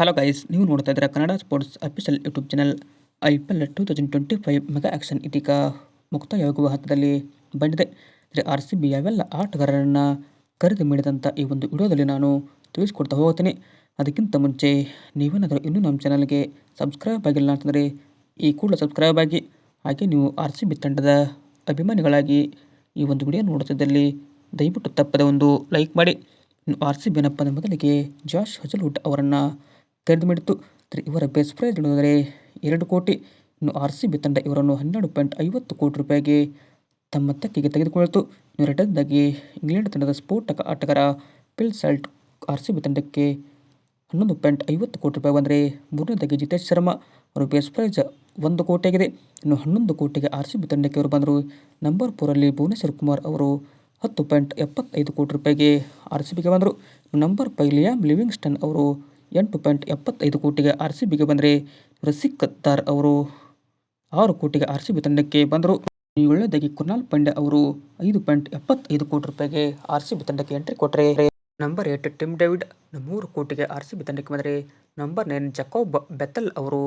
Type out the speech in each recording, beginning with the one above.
Hello guys ನೀವು ನೋಡ್ತಾ ಇದ್ದೀರಾ Kannada sports official YouTube channel I P L two thousand twenty five mega auction ಇದೀಗ ಮುಕ್ತಾಯವಾಗುವ ಹಂತದಲ್ಲಿ ಬಂದಿದೆ. ಅಂದರೆ ಆರ್ ಸಿ ಬಿ ಯಾವೆಲ್ಲ ಆಟಗಾರರನ್ನು ಖರೀದಿ ಮಾಡಿದಂಥ ಈ ಒಂದು ವಿಡಿಯೋದಲ್ಲಿ ನಾನು ತಿಳಿಸ್ಕೊಡ್ತಾ ಹೋಗ್ತೀನಿ. ಅದಕ್ಕಿಂತ ಮುಂಚೆ ನೀವೇನಾದರೂ ಇನ್ನೂ ನಮ್ಮ ಚಾನಲ್ಗೆ ಸಬ್ಸ್ಕ್ರೈಬ್ ಆಗಿಲ್ಲ ಅಂತಂದರೆ ಈ ಕೂಡಲೇ ಸಬ್ಸ್ಕ್ರೈಬ್ ಆಗಿ, ಹಾಗೆ ನೀವು ಆರ್ ಸಿ ಬಿ ತಂಡದ ಅಭಿಮಾನಿಗಳಾಗಿ ಈ ಒಂದು ವಿಡಿಯೋ ನೋಡುತ್ತಿದ್ದಲ್ಲಿ ದಯವಿಟ್ಟು ತಪ್ಪದೆ ಒಂದು ಲೈಕ್ ಮಾಡಿ. ಆರ್ ಸಿ ಬಿ ಏನಪ್ಪ ಅಂದರೆ ಮೊದಲಿಗೆ ಜಾಶ್ ಹಜಲ್ವುಡ್ ಅವರನ್ನು ಅಂದರೆ ಇವರ ಬೇಸ್ ಪ್ರೈಸ್ ನೋಡಿದರೆ ಎರಡು ಕೋಟಿ. ಇನ್ನು ಆರ್ ಸಿ ಬಿ ತಂಡ ಇವರನ್ನು ಹನ್ನೆರಡು ಪಾಯಿಂಟ್ ಐವತ್ತು ಕೋಟಿ ರೂಪಾಯಿಗೆ ತಮ್ಮ ತಕ್ಕಿಗೆ ತೆಗೆದುಕೊಳ್ತು ಇನ್ನು ಎರಡನೇದಾಗಿ ಇಂಗ್ಲೆಂಡ್ ತಂಡದ ಸ್ಫೋಟಕ ಆಟಗಾರ Phil Salt R C B ತಂಡಕ್ಕೆ ಹನ್ನೊಂದು ಪಾಯಿಂಟ್ ಐವತ್ತು ಕೋಟಿ ರೂಪಾಯಿ ಬಂದರೆ ಮೂರನೇದಾಗಿ ಜಿತೇಶ್ ಶರ್ಮಾ. ಅವರ ಬೇಸ್ ಪ್ರೈಸ್ ಒಂದು ಕೋಟಿಯಾಗಿದೆ. ಇನ್ನು ಹನ್ನೊಂದು ಕೋಟಿಗೆ ಆರ್ ಸಿ ಬಿ ತಂಡಕ್ಕೆ ಅವರು ಬಂದರು. ನಂಬರ್ ಫೋರಲ್ಲಿ ಭುವನೇಶ್ವರ್ ಕುಮಾರ್ ಅವರು ಹತ್ತು ಪಾಯಿಂಟ್ ಎಪ್ಪತ್ತೈದು ಕೋಟಿ ರೂಪಾಯಿಗೆ ಆರ್ ಸಿ ಬಿಗೆ ಬಂದರು. ನಂಬರ್ ಫೈ ಲಿಯಾಮ್ ಲಿವಿಂಗ್ಸ್ಟನ್ ಅವರು ಎಂಟು ಪಾಯಿಂಟ್ ಎಪ್ಪತ್ತೈದು ಕೋಟಿಗೆ ಆರ್ ಸಿ ಬಿಗೆ ಬಂದರೆ ರಸಿಕ್ ತಾರ್ ಅವರು. ಆರು ಕೋಟಿಗೆ ಆರ್ ಸಿ ಬಿ ತಂಡಕ್ಕೆ ಬಂದರು. ಒಳ್ಳೆಯದಾಗಿ ಕುನಾಲ್ ಪಾಂಡ್ಯ ಅವರು ಐದು ಪಾಯಿಂಟ್ ಎಪ್ಪತ್ತೈದು ಕೋಟಿ ರೂಪಾಯಿಗೆ ಆರ್ ಸಿ ಬಿ ತಂಡಕ್ಕೆ ಎಂಟ್ರಿ ಕೊಟ್ಟರೆ ನಂಬರ್ ಏಟ್ ಟಿಮ್ ಡೇವಿಡ್ ಮೂರು ಕೋಟಿಗೆ ಆರ್ ಸಿ ಬಿ ತಂಡಕ್ಕೆ ಬಂದರೆ ನಂಬರ್ ನೈನ್ ಜಕೋಬ್ ಬೆತ್ತಲ್ ಅವರು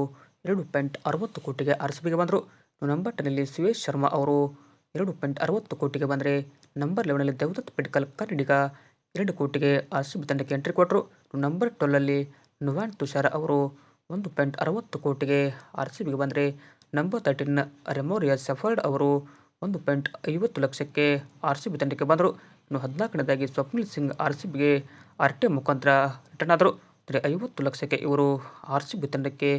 ಎರಡು ಪಾಯಿಂಟ್ ಅರವತ್ತು ಕೋಟಿಗೆ ಆರ್ ಸಿ ಬಿಗೆ ಬಂದರು. ನಂಬರ್ ಟೆನ್ನಲ್ಲಿ ಸುಯೇಶ್ ಶರ್ಮಾ ಅವರು ಎರಡು ಪಾಯಿಂಟ್ ಅರವತ್ತು ಕೋಟಿಗೆ ಬಂದರೆ ನಂಬರ್ ಲೆವೆನಲ್ಲಿ ದೇವದತ್ ಪಿಡ್ಕಲ್ ಕನ್ನಡಿಗ ಎರಡು ಕೋಟಿಗೆ ಆರ್ ಸಿ ಬಿ ತಂಡಕ್ಕೆ ಎಂಟ್ರಿ ಕೊಟ್ಟರು ನಂಬರ್ ಟ್ವೆಲ್ಲಲ್ಲಿ ನುವಾನ್ ತುಷಾರ್ ಅವರು ಒಂದು ಪಾಯಿಂಟ್ ಅರವತ್ತು ಕೋಟಿಗೆ ಆರ್ ಸಿ ಬಿಗೆ ಬಂದರೆ. ನಂಬರ್ ತರ್ಟೀನ್ ರೆಮೋರಿಯಾ ಸಫರ್ಡ್ ಅವರು ಒಂದು ಪಾಯಿಂಟ್ ಐವತ್ತು ಲಕ್ಷಕ್ಕೆ ಆರ್ ಸಿ ಬಿ ತಂಡಕ್ಕೆ ಬಂದರು. ಇನ್ನು ಹದಿನಾಲ್ಕನೇದಾಗಿ ಸ್ವಪ್ನಿಲ್ ಸಿಂಗ್ ಆರ್ ಸಿ ಬಿಗೆ ಆರ್ ಟಿ ಮುಖಾಂತರ ರಿಟರ್ನ್ ಆದರು. ಅಂದರೆ ಐವತ್ತು ಲಕ್ಷಕ್ಕೆ ಇವರು ಆರ್ ಸಿ ಬಿ ತಂಡಕ್ಕೆ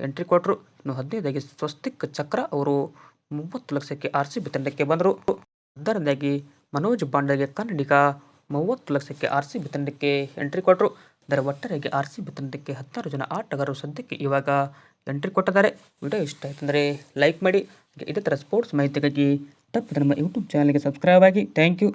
ಎಂಟ್ರಿ ಕೊಟ್ಟರು ಇನ್ನು ಹದಿನೈದಾಗಿ ಸ್ವಸ್ತಿಕ್ ಚಕ್ರ ಅವರು ಮೂವತ್ತು ಲಕ್ಷಕ್ಕೆ ಆರ್ ಸಿ ಬಿ ತಂಡಕ್ಕೆ ಬಂದರು. ಹದಿನಾರನೇದಾಗಿ ಮನೋಜ್ ಬಾಂಡಗೆ ಕನ್ನಡಿಗ ಮೂವತ್ತು ಲಕ್ಷಕ್ಕೆ ಆರ್ ಸಿ ಬಿ ಎಂಟ್ರಿ ಕೊಟ್ಟರು ದರ ಒಟ್ಟಾರೆಯಾಗಿ ಆರ್ ಸಿ ಬಿ ಹತ್ತಾರು ಜನ ಆಟಗಾರರು ಸದ್ಯಕ್ಕೆ ಇವಾಗ ಎಂಟ್ರಿ ಕೊಟ್ಟಿದ್ದಾರೆ. ವಿಡಿಯೋ ಇಷ್ಟ ಆಯ್ತಂದರೆ ಲೈಕ್ ಮಾಡಿ ಇದೇ ಥರ ಸ್ಪೋರ್ಟ್ಸ್ ಮಾಹಿತಿಗಾಗಿ ತಪ್ಪದೆ ನಮ್ಮ ಯೂಟ್ಯೂಬ್ ಚಾನಲ್ಗೆ ಸಬ್ಸ್ಕ್ರೈಬ್ ಆಗಿ. Thank you